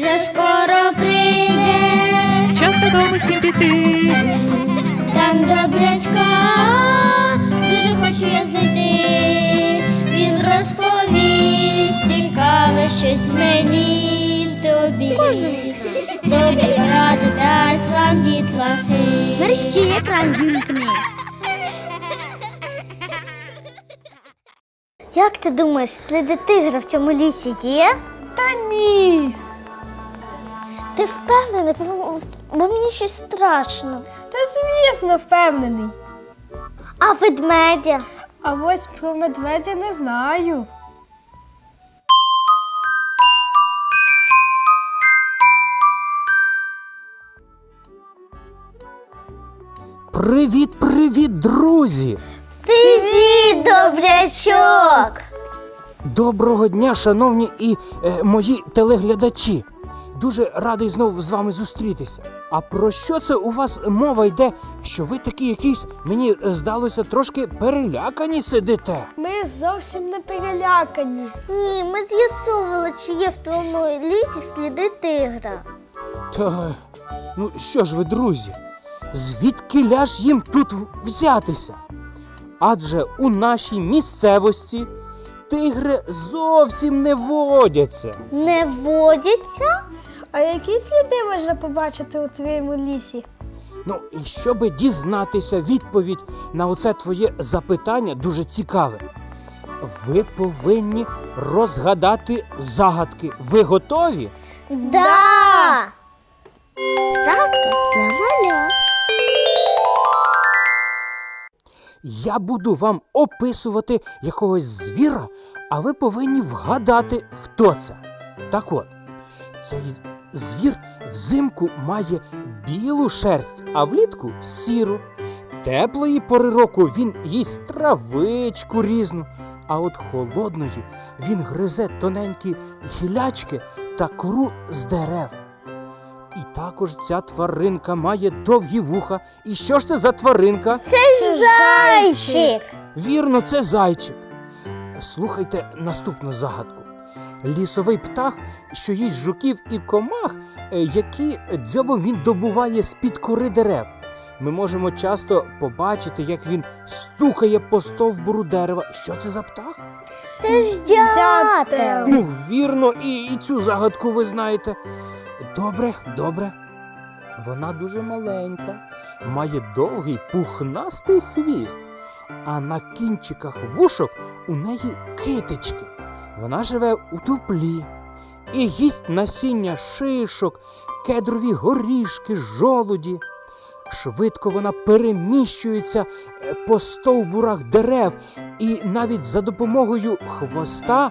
вже скоро прийде, Час додому всім піти. там добрячка, дуже хочу я знайти. Він розповість цікаве щось мені тобі. Добрі ради дасть вам дітлахи. Мерщі екран вімкни. Як ти думаєш, сліди тигра в цьому лісі є? Та ні. Ти впевнений, бо мені щось страшно. Та звісно, впевнений. А ведмедя? А ось про медведя не знаю. Привіт, привіт, друзі! Привіт, добрячок! Доброго дня, шановні і е, мої телеглядачі. Дуже радий знову з вами зустрітися. А про що це у вас мова йде, що ви такі якісь, мені здалося, трошки перелякані сидите? Ми зовсім не перелякані. Ні, ми з'ясовували, чи є в твоєму лісі сліди тигра. Та ну що ж ви, друзі, звідки ляж їм тут взятися? Адже у нашій місцевості тигри зовсім не водяться. Не водяться? А які сліди можна побачити у твоєму лісі? Ну, і щоби дізнатися відповідь на оце твоє запитання дуже цікаве. Ви повинні розгадати загадки. Ви готові? Да! Загадка для маля. Я буду вам описувати якогось звіра, а ви повинні вгадати, хто це. Так от, цей звір взимку має білу шерсть, а влітку сіру. Теплої пори року він їсть травичку різну, а от холодної він гризе тоненькі гілячки та кору з дерев. І також ця тваринка має довгі вуха. І що ж це за тваринка? Це ж зайчик. Вірно, це зайчик. Слухайте наступну загадку. Лісовий птах, що їсть жуків і комах, е, які дзьобом він добуває з-під кори дерев. Ми можемо часто побачити, як він стукає по стовбуру дерева. Що це за птах? Це ж дятел. Ну, вірно, і, і цю загадку ви знаєте. Добре, добре. Вона дуже маленька, має довгий пухнастий хвіст, а на кінчиках вушок у неї китички. Вона живе у дуплі і їсть насіння шишок, кедрові горішки, жолуді. Швидко вона переміщується е, по стовбурах дерев, і навіть за допомогою хвоста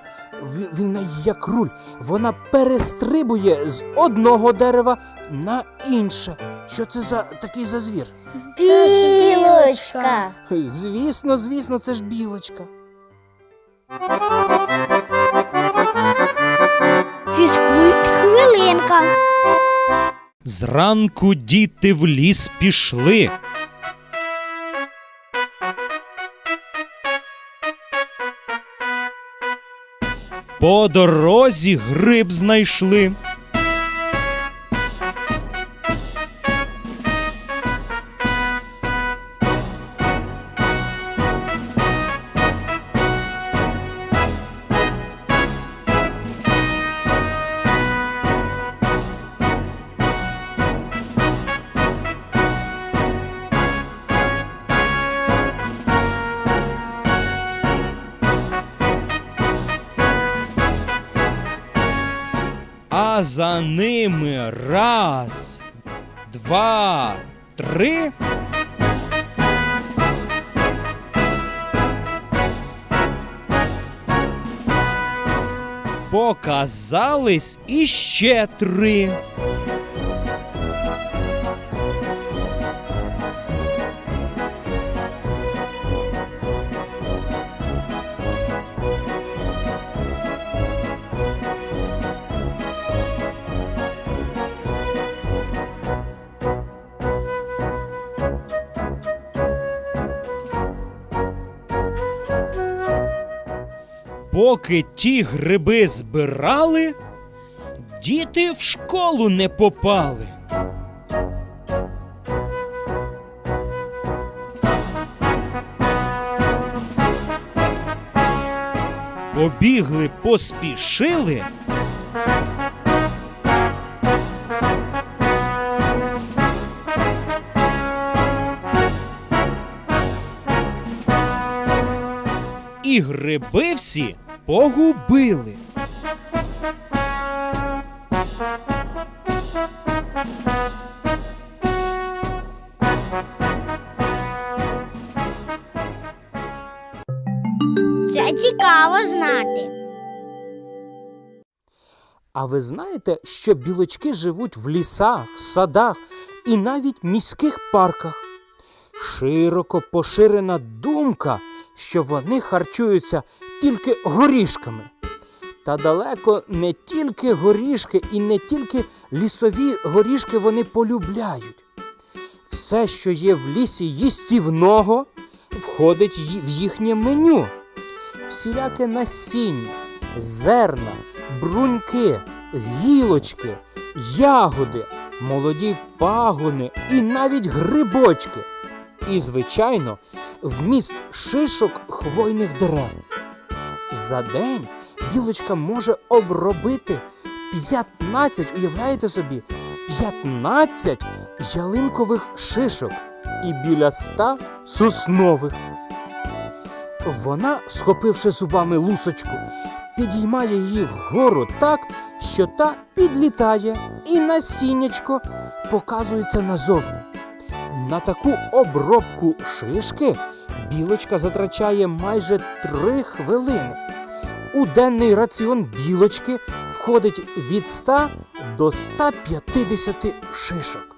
він як руль. Вона перестрибує з одного дерева на інше. Що це за такий за звір? Це ж Білочка. Звісно, звісно, це ж білочка. Хвилинка. Зранку діти в ліс пішли. По дорозі гриб знайшли. За ними раз, два, три. Показались іще три. Поки ті гриби збирали, діти в школу не попали. Побігли, поспішили. І гриби всі погубили. Це цікаво знати. А ви знаєте, що білочки живуть в лісах, садах і навіть міських парках? Широко поширена думка, що вони харчуються тільки горішками. Та далеко не тільки горішки і не тільки лісові горішки вони полюбляють. Все, що є в лісі їстівного, входить в їхнє меню. Всіляке насіння, зерна, бруньки, гілочки, ягоди, молоді пагони і навіть грибочки. І, звичайно, вміст шишок хвойних дерев. За день білочка може обробити 15, уявляєте собі, 15 ялинкових шишок і біля 100 соснових. Вона, схопивши зубами лусочку, підіймає її вгору так, що та підлітає і насіннячко показується назовні. На таку обробку шишки білочка затрачає майже три хвилини. У денний раціон білочки входить від 100 до 150 шишок.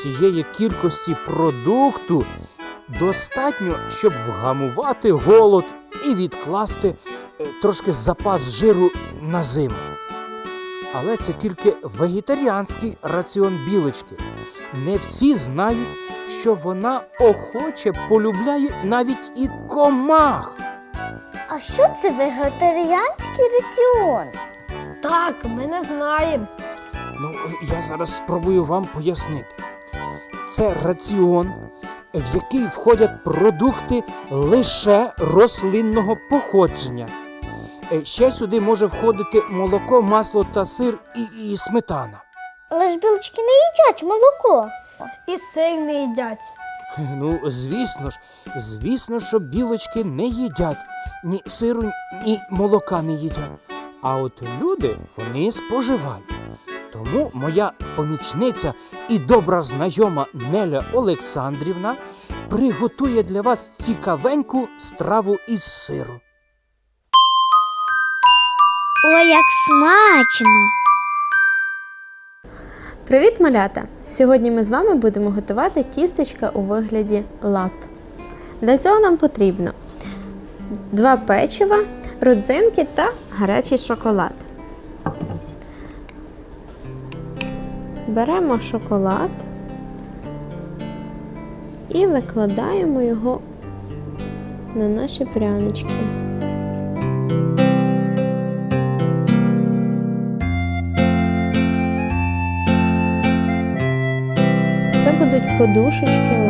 Цієї кількості продукту достатньо, щоб вгамувати голод і відкласти е, трошки запас жиру на зиму. Але це тільки вегетаріанський раціон білочки. Не всі знають, що вона охоче полюбляє навіть і комах. А що це вегетаріанський раціон? Так, ми не знаємо. Ну, я зараз спробую вам пояснити. Це раціон, в який входять продукти лише рослинного походження. Е, Ще сюди може входити молоко, масло та сир і, і сметана. Але ж білочки не їдять молоко. І сир не їдять. Ну, звісно ж, звісно, що білочки не їдять ні сиру, ні молока не їдять. А от люди вони споживають. Тому моя помічниця і добра знайома Неля Олександрівна приготує для вас цікавеньку страву із сиру. Ой, як смачно! Привіт, малята! Сьогодні ми з вами будемо готувати тістечка у вигляді лап. Для цього нам потрібно два печива, родзинки та гарячий шоколад. Беремо шоколад і викладаємо його на наші прянички. Подушечки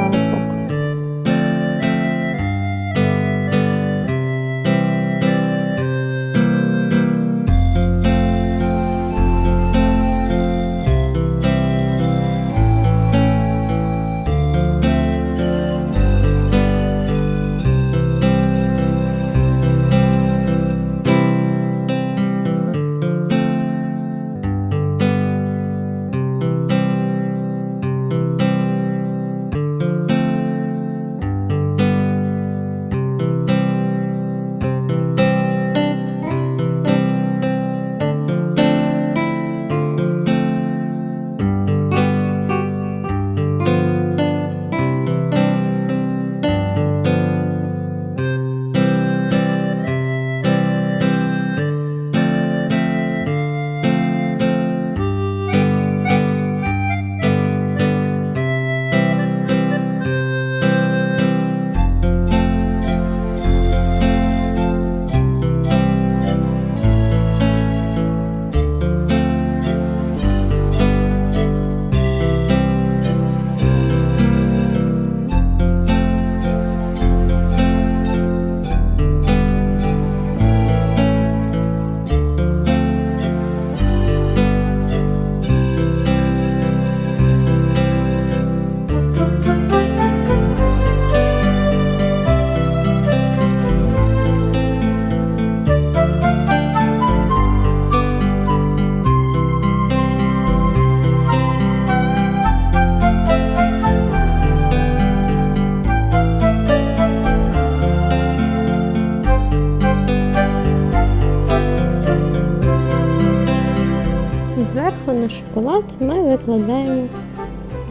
цього на шоколад ми викладаємо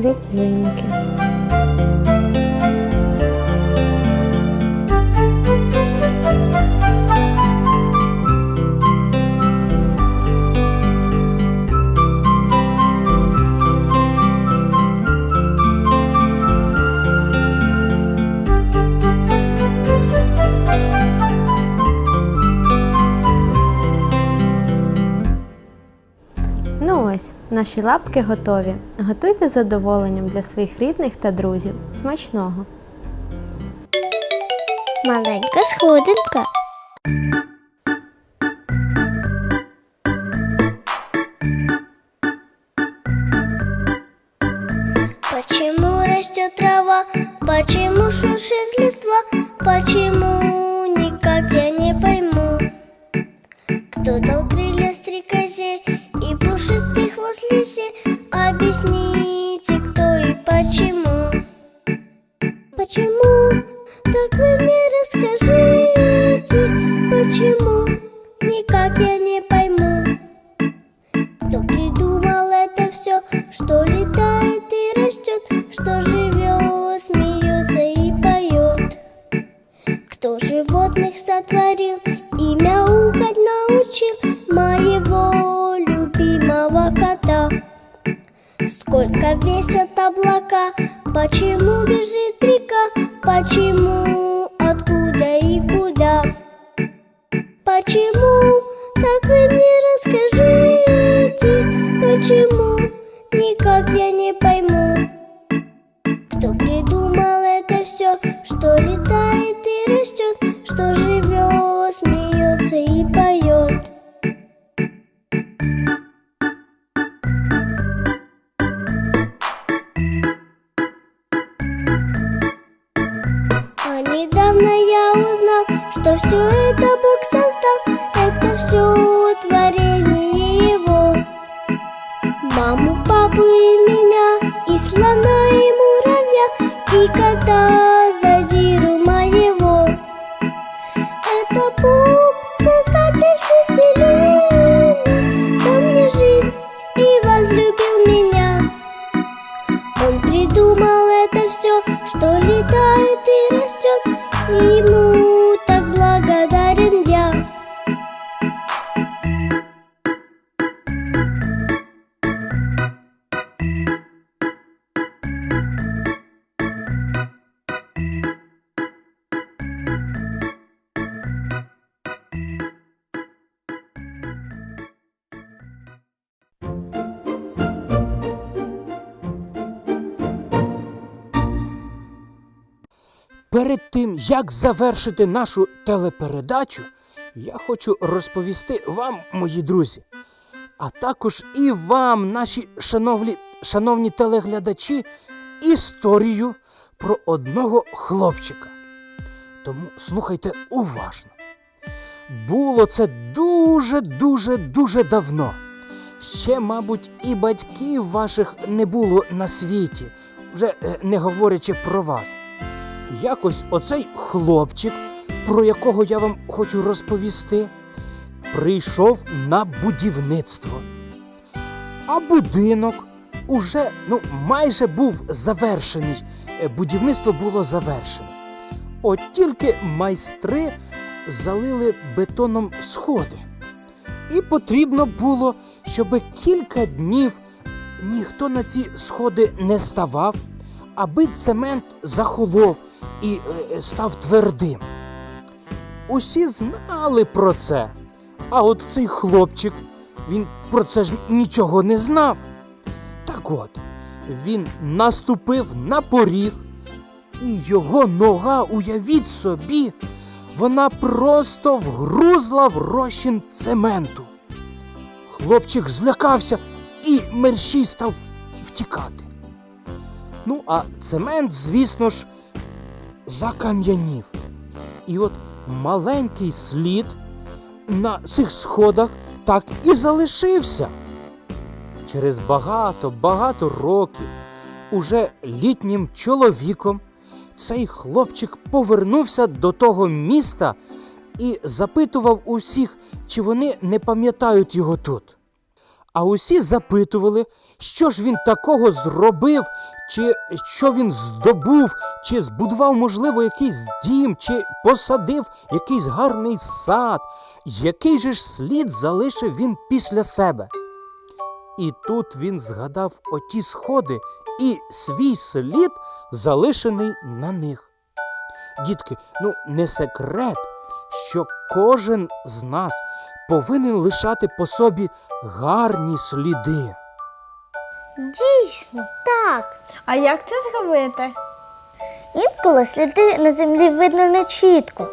родзинки. Наші лапки готові. Готуйте з задоволенням для своїх рідних та друзів. Смачного! Маленька сходинка. Почему растет трава? Почему шуршит листва? Почему Почему? Так вы мне расскажите, почему? Никак я не пойму. Кто придумал это все, что летает и растет, что живет, смеется и поет? Кто животных сотворил и мяукать научил моего любимого кота? Сколько весят облака, почему бежит река, почему, откуда и куда? Почему? Так вы мне расскажите, почему? Никак я не пойму. Кто придумал это все, что летает и растет, что живет, смеется и поет? Что все это Бог создал, это все творение Его. Маму, папу и меня, и слона, и муравья, и кота Перед тим, як завершити нашу телепередачу, я хочу розповісти вам, мої друзі, а також і вам, наші шановні, шановні телеглядачі, історію про одного хлопчика. Тому слухайте уважно. Було це дуже, дуже, дуже давно. Ще, мабуть, і батьків ваших не було на світі, вже е, не говорячи про вас. Якось оцей хлопчик, про якого я вам хочу розповісти, прийшов на будівництво. А будинок уже ну, майже був завершений. Е, Будівництво було завершене. От тільки майстри залили бетоном сходи. І потрібно було, щоб кілька днів ніхто на ці сходи не ставав, аби цемент захолов і е, став твердим. Усі знали про це. А от цей хлопчик, він про це ж нічого не знав. Так от, він наступив на поріг, і його нога, уявіть собі, вона просто вгрузла в розчин цементу. Хлопчик злякався і мерщій став втікати. Ну, а цемент, звісно ж, закам'янів. І от маленький слід на цих сходах так і залишився. Через багато-багато років, уже літнім чоловіком, цей хлопчик повернувся до того міста і запитував усіх, чи вони не пам'ятають його тут. А усі запитували, що ж він такого зробив, чи що він здобув, чи збудував, можливо, якийсь дім, чи посадив якийсь гарний сад, який же ж слід залишив він після себе. І тут він згадав оті сходи і свій слід, залишений на них. Дітки, ну не секрет, що кожен з нас повинен лишати по собі гарні сліди. Дійсно, так. А як це зробити? Інколи сліди на землі видно не чітко.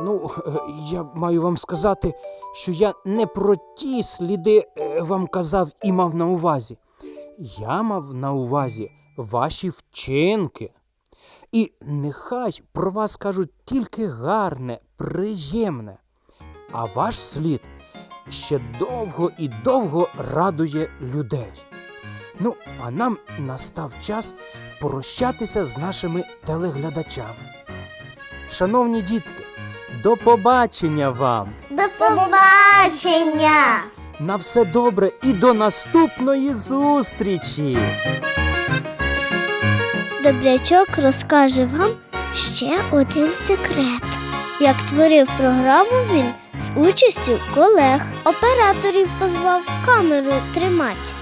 Ну, е, я маю вам сказати, що я не про ті сліди е, вам казав і мав на увазі. Я мав на увазі ваші вчинки. І нехай про вас кажуть тільки гарне, приємне, а ваш слід ще довго і довго радує людей. Ну, а нам настав час прощатися з нашими телеглядачами. Шановні дітки, до побачення вам! До побачення! На все добре і до наступної зустрічі! Добрячок розкаже вам ще один секрет. Як творив програму він з участю колег, операторів позвав камеру тримати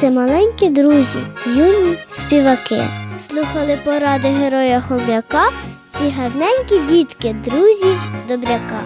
Це маленькі друзі, юні співаки. Слухали поради героя хом'яка, ці гарненькі дітки, друзі добряка.